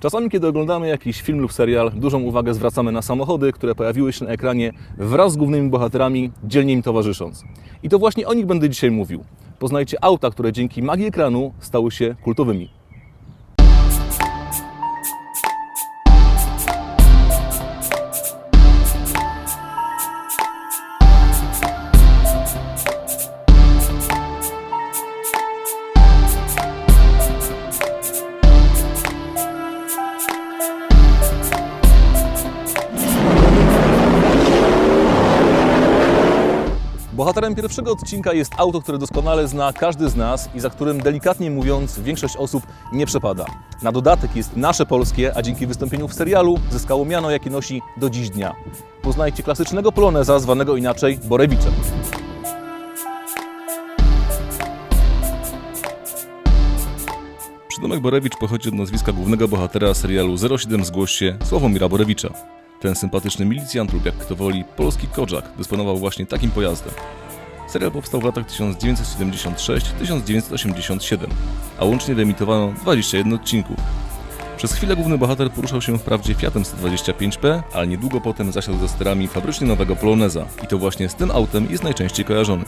Czasami, kiedy oglądamy jakiś film lub serial, dużą uwagę zwracamy na samochody, które pojawiły się na ekranie wraz z głównymi bohaterami, dzielnie im towarzysząc. I to właśnie o nich będę dzisiaj mówił. Poznajcie auta, które dzięki magii ekranu stały się kultowymi. Bohaterem pierwszego odcinka jest auto, które doskonale zna każdy z nas i za którym delikatnie mówiąc większość osób nie przepada. Na dodatek jest nasze polskie, a dzięki wystąpieniu w serialu zyskało miano, jakie nosi do dziś dnia. Poznajcie klasycznego poloneza zwanego inaczej Borewiczem. Przydomek Borewicz pochodzi od nazwiska głównego bohatera serialu 07 Zgłoś się Sławomira Borewicza. Ten sympatyczny milicjant lub jak kto woli, polski Kodżak dysponował właśnie takim pojazdem. Serial powstał w latach 1976-1987, a łącznie wyemitowano 21 odcinków. Przez chwilę główny bohater poruszał się wprawdzie Fiatem 125P, ale niedługo potem zasiadł za sterami fabrycznie nowego Poloneza i to właśnie z tym autem jest najczęściej kojarzony.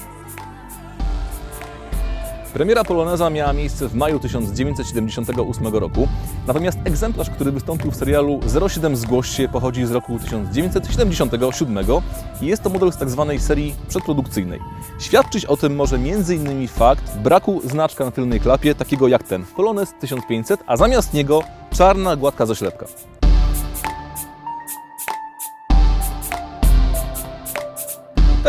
Premiera Poloneza miała miejsce w maju 1978 roku, natomiast egzemplarz, który wystąpił w serialu 07 Zgłoś się pochodzi z roku 1977 i jest to model z tak zwanej serii przedprodukcyjnej. Świadczyć o tym może m.in. fakt braku znaczka na tylnej klapie, takiego jak ten Polonez 1500, a zamiast niego czarna, gładka zaślepka.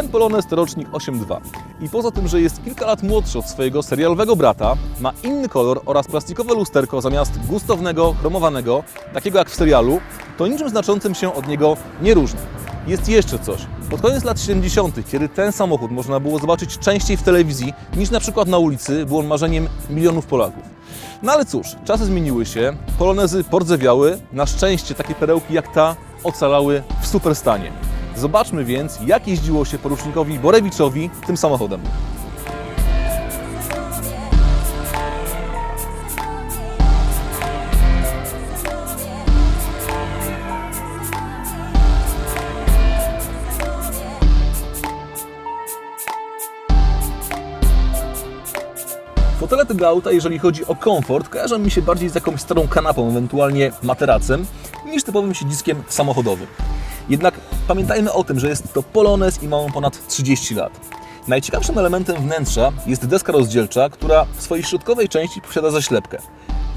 Ten Polonez to rocznik 8.2 i poza tym, że jest kilka lat młodszy od swojego serialowego brata, ma inny kolor oraz plastikowe lusterko zamiast gustownego, chromowanego, takiego jak w serialu, to niczym znaczącym się od niego nie różni. Jest jeszcze coś. Pod koniec lat 70., kiedy ten samochód można było zobaczyć częściej w telewizji niż na przykład na ulicy, był on marzeniem milionów Polaków. No ale cóż, czasy zmieniły się, polonezy pordzewiały, na szczęście takie perełki jak ta ocalały w superstanie. Zobaczmy więc, jak jeździło się porucznikowi Borewiczowi tym samochodem. Fotele tego auta, jeżeli chodzi o komfort, kojarzą mi się bardziej z jakąś starą kanapą, ewentualnie materacem, niż typowym siedziskiem samochodowym. Jednak pamiętajmy o tym, że jest to Polonez i ma on ponad 30 lat. Najciekawszym elementem wnętrza jest deska rozdzielcza, która w swojej środkowej części posiada zaślepkę.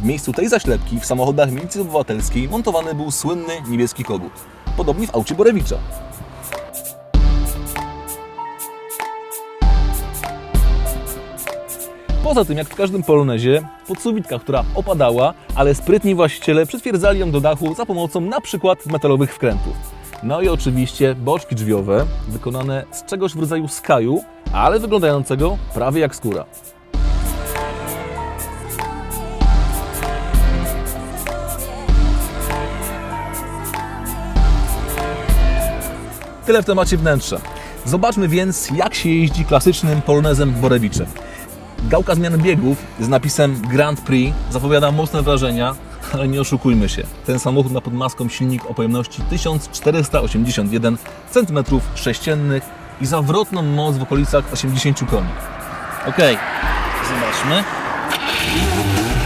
W miejscu tej zaślepki w samochodach milicji obywatelskiej montowany był słynny niebieski kogut. Podobnie w aucie Borewicza. Poza tym, jak w każdym polonezie, podsuwitka, która opadała, ale sprytni właściciele przytwierdzali ją do dachu za pomocą na przykład metalowych wkrętów. No i oczywiście boczki drzwiowe, wykonane z czegoś w rodzaju skaju, ale wyglądającego prawie jak skóra. Tyle w temacie wnętrza. Zobaczmy więc, jak się jeździ klasycznym polonezem Borewiczem. Gałka zmiany biegów z napisem Grand Prix zapowiada mocne wrażenia, ale nie oszukujmy się. Ten samochód ma pod maską silnik o pojemności 1481 cm3 i zawrotną moc w okolicach 80 koni. Ok, zobaczmy.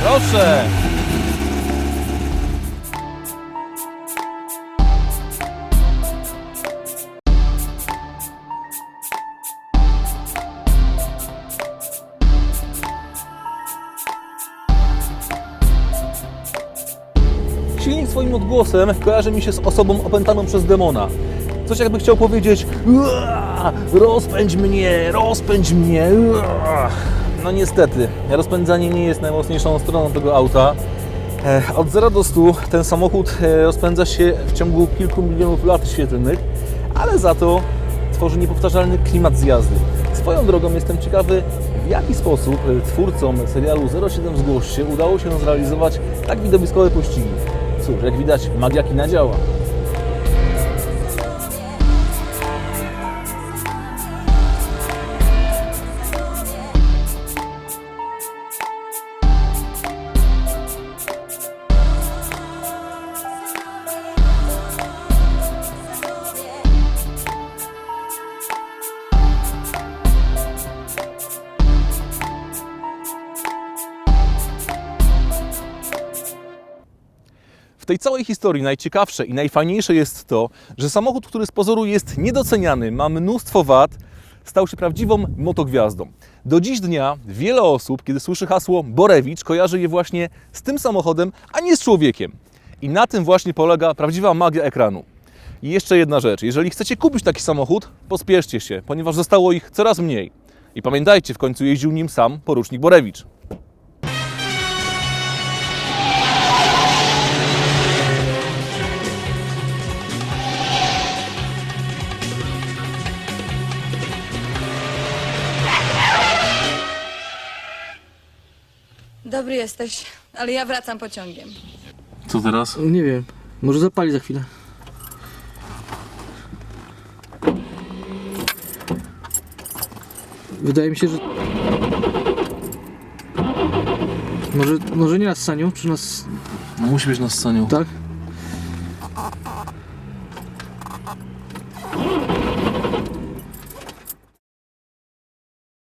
Proszę! Swoim odgłosem kojarzy mi się z osobą opętaną przez demona. Coś jakby chciał powiedzieć "Uaa, rozpędź mnie, rozpędź mnie. uaa". No niestety, rozpędzanie nie jest najmocniejszą stroną tego auta. Od 0 do 100 ten samochód e, rozpędza się w ciągu kilku milionów lat świetlnych, ale za to tworzy niepowtarzalny klimat z jazdy. Swoją drogą jestem ciekawy, w jaki sposób e, twórcom serialu 07 Zgłoś się udało się zrealizować tak widowiskowe pościgi. Cóż, jak widać, magia kina działa. Tej całej historii najciekawsze i najfajniejsze jest to, że samochód, który z pozoru jest niedoceniany, ma mnóstwo wad, stał się prawdziwą motogwiazdą. Do dziś dnia wiele osób, kiedy słyszy hasło Borewicz, kojarzy je właśnie z tym samochodem, a nie z człowiekiem. I na tym właśnie polega prawdziwa magia ekranu. I jeszcze jedna rzecz. Jeżeli chcecie kupić taki samochód, pospieszcie się, ponieważ zostało ich coraz mniej. I pamiętajcie, w końcu jeździł nim sam porucznik Borewicz. Dobry jesteś, ale ja wracam pociągiem. Co teraz? Nie wiem. Może zapali za chwilę. Wydaje mi się, że... Może, może nie nas sanią, czy nas... No musi być na scenie. Tak?